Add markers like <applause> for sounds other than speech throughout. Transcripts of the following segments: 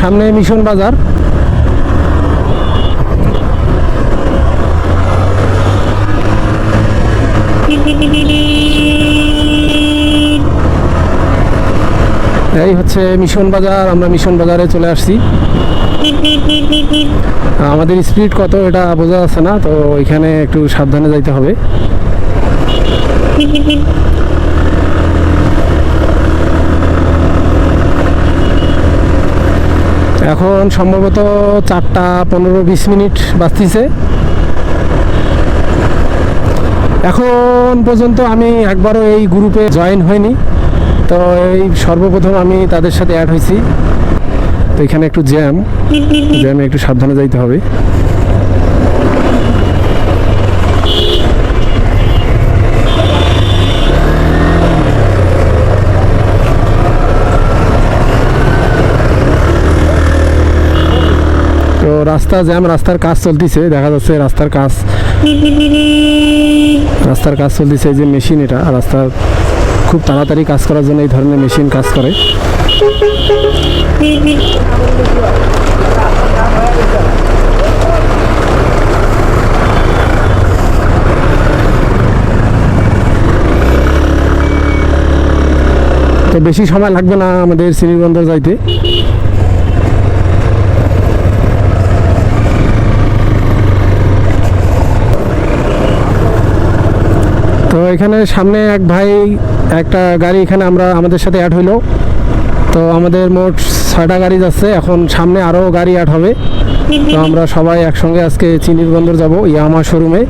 সামনে মিশন বাজার। এই হচ্ছে মিশন বাজার, আমরা মিশন বাজারে চলে আসছি। আমাদের স্পিড কত এটা বোঝা যাচ্ছে না, তো এখানে একটু সাবধানে যাইতে হবে। এখন সম্ভবত চারটা পনেরো বিশ মিনিট বাঁচতেছে এখন পর্যন্ত আমি একবারও এই গ্রুপে জয়েন হয়নি তো এই সর্বপ্রথম আমি তাদের সাথে অ্যাড হয়েছি তো এখানে একটু জ্যাম জ্যামে <laughs> একটু সাবধানে যাইতে হবে। রাস্তা জ্যাম রাস্তার কাজ চলতেছে, দেখা যাচ্ছে রাস্তার কাজ রাস্তার কাজ চলতেছে যে মেশিন এটা রাস্তার খুব তাড়াতাড়ি কাজ করার জন্য এই ধরনের মেশিন কাজ করে। তো বেশি সময় লাগবে না আমাদের শ্রীবন্দর যাইতে। তো এখানে সামনে এক ভাই, একটা গাড়ি এখানে আমরা, আমাদের সাথে অ্যাড হইল। তো আমাদের মোট ছয়টা গাড়ি যাচ্ছে, এখন সামনে আরও গাড়ি অ্যাড হবে। তো আমরা সবাই একসঙ্গে আজকে চিনির বন্দর যাব, ইয়ামা শোরুমে।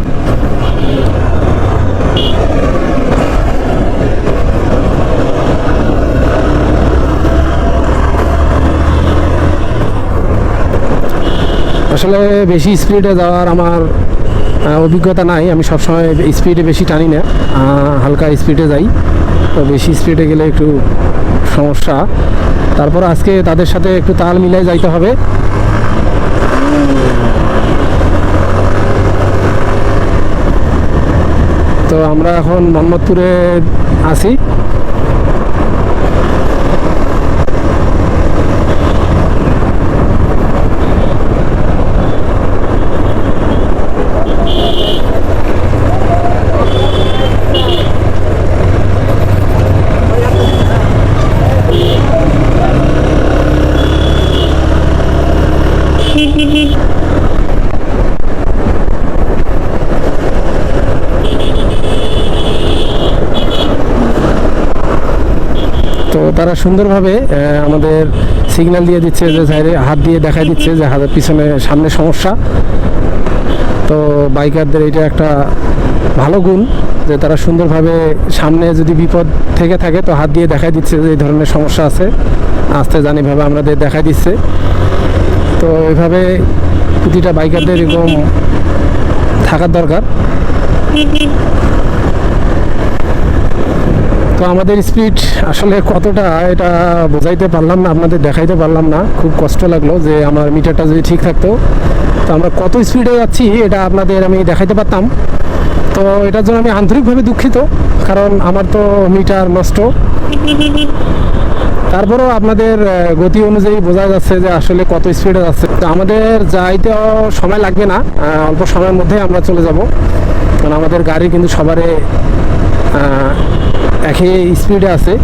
আসলে বেশি স্পিডে যাওয়ার আমার অভিজ্ঞতা নাই, আমি সবসময় স্পিডে বেশি টানি না হালকা স্পিডে যাই। তো বেশি স্পিডে গেলে একটু সমস্যা। তারপর আজকে তাদের সাথে একটু তাল মিলাই যাইতে হবে। তো আমরা এখন মোহাম্মদপুরে আছি। তো তারা সুন্দরভাবে আমাদের সিগন্যাল দিয়ে দিচ্ছে যে সাইডে হাত দিয়ে দেখাই দিচ্ছে যে হাতের পিছনে সামনে সমস্যা। তো বাইকারদের এটা একটা ভালো গুণ যে তারা সুন্দরভাবে সামনে যদি বিপদ থেকে থাকে তো হাত দিয়ে দেখাই দিচ্ছে যে এই ধরনের সমস্যা আছে। আসতে জানিভাবে আমাদের দেখাই দিচ্ছে। তো এভাবে প্রতিটা বাইকারদের এরকম থাকার দরকার। তো আমাদের স্পিড আসলে কতটা এটা বোঝাইতে পারলাম না, আপনাদের দেখাইতে পারলাম না। খুব কষ্ট লাগল যে আমার মিটারটা যদি ঠিক থাকতো। তো আমরা কত স্পিডে যাচ্ছি এটা আপনাদের আমি দেখাইতে পারতাম। তো এটার জন্য আমি আন্তরিকভাবে দুঃখিত, কারণ আমার তো মিটার নষ্ট। তারপরেও আপনাদের গতি অনুযায়ী বোঝা যাচ্ছে যে আসলে কত স্পিডে যাচ্ছে। তো আমাদের যাইতে সময় লাগবে না অল্প সময়ের মধ্যে আমরা চলে যাব। কারণ আমাদের গাড়ি কিন্তু সবারে একই স্পিডে আছে।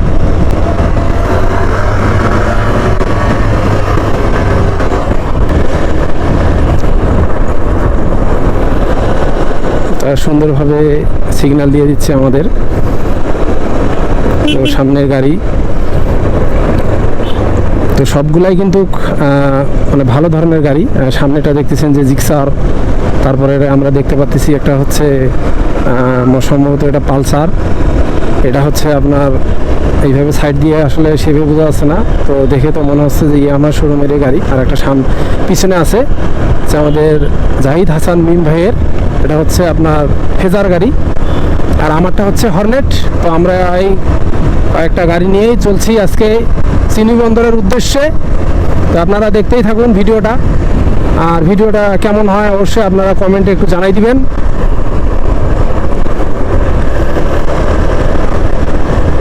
সুন্দরভাবে সিগন্যাল দিয়ে দিচ্ছে আমাদের। সামনের গাড়ি। তো সবগুলাই কিন্তু মানে ভালো ধরনের গাড়ি। সামনেটা দেখতেছেন যে জিক্সার, তারপরে আমরা দেখতে পাচ্ছি একটা হচ্ছে সম্ভবত এটা পালসার। এটা হচ্ছে আপনার, এইভাবে সাইড দিয়ে আসলে সেভাবে বোঝা যাচ্ছে না। তো দেখে তো মনে হচ্ছে যে আমার শোরুমের গাড়ি। আর একটা সাম পিছনে আছে যে আমাদের জাহিদ হাসান মিম ভাইয়ের। এটা হচ্ছে আপনার ফেজার গাড়ি। আর আমারটা হচ্ছে হর্নেট। তো আমরা এই কয়েকটা গাড়ি নিয়েই চলছি আজকে। চিনি বন্দরের উদ্দেশ্যে। তো আপনারা দেখতেই থাকুন ভিডিওটা। আর ভিডিওটা কেমন হয় অবশ্যই আপনারা কমেন্টে একটু জানাই দিবেন।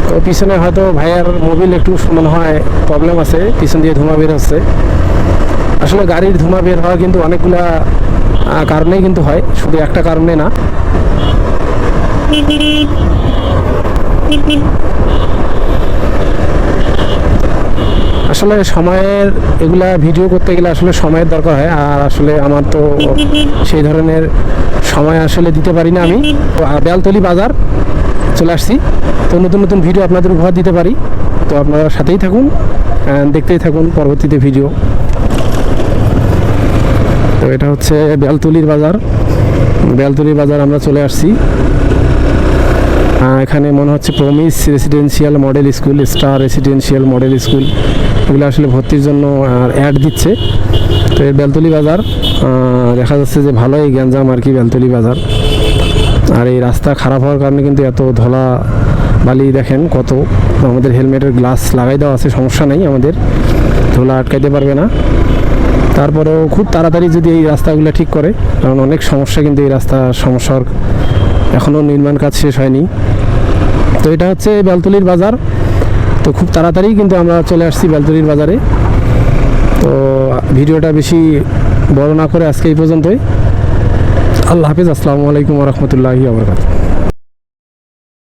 তো পিছনে হয়তো ভাইয়ার মোবিল একটু মনে হয় প্রবলেম আছে, পিছন দিয়ে ধোঁয়া বের হচ্ছে। আসলে গাড়ির ধোঁয়া বের হওয়া কিন্তু অনেকগুলা কারণেই কিন্তু হয়, শুধু একটা কারণে না। আসলে সময়ের এগুলা ভিডিও করতে গেলে আসলে সময়ের দরকার হয়, আর আসলে আমার তো সেই ধরনের সময় আসলে দিতে পারি না আমি। বেলতলি বাজার চলে আসছি। তো নতুন নতুন ভিডিও আপনাদের উপহার দিতে পারি। তো আপনারা সাথেই থাকুন দেখতেই থাকুন পরবর্তীতে ভিডিও তো এটা হচ্ছে বেলতলির বাজার। বেলতলির বাজার আমরা চলে আসছি। এখানে মনে হচ্ছে promise residential model school star residential model school এগুলো আসলে ভর্তির জন্য অ্যাড দিচ্ছে। তো এই বেলতলি বাজার দেখা যাচ্ছে যে ভালোই গ্যাঞ্জাম আর কি বেলতলি বাজার। আর এই রাস্তা খারাপ হওয়ার কারণে কিন্তু এত ধলা বালি দেখেন কত। আমাদের হেলমেটের গ্লাস লাগাই দেওয়া আছে, সমস্যা নেই আমাদের। ধুলা আটকাইতে পারবে না। তারপরেও খুব তাড়াতাড়ি যদি এই রাস্তাগুলো ঠিক করে, কারণ অনেক সমস্যা কিন্তু এই রাস্তার সমস্যার এখনও নির্মাণ কাজ শেষ হয়নি। তো এটা হচ্ছে বেলতলির বাজার। তো খুব তাড়াতাড়ি কিন্তু আমরা চলে আসছি বেলতলির বাজারে। তো ভিডিওটা বেশি বড় না করে আজকে এই পর্যন্তই। আল্লাহ হাফিজ, আসসালামু আলাইকুম রহমতুল্লাহি আবরকাত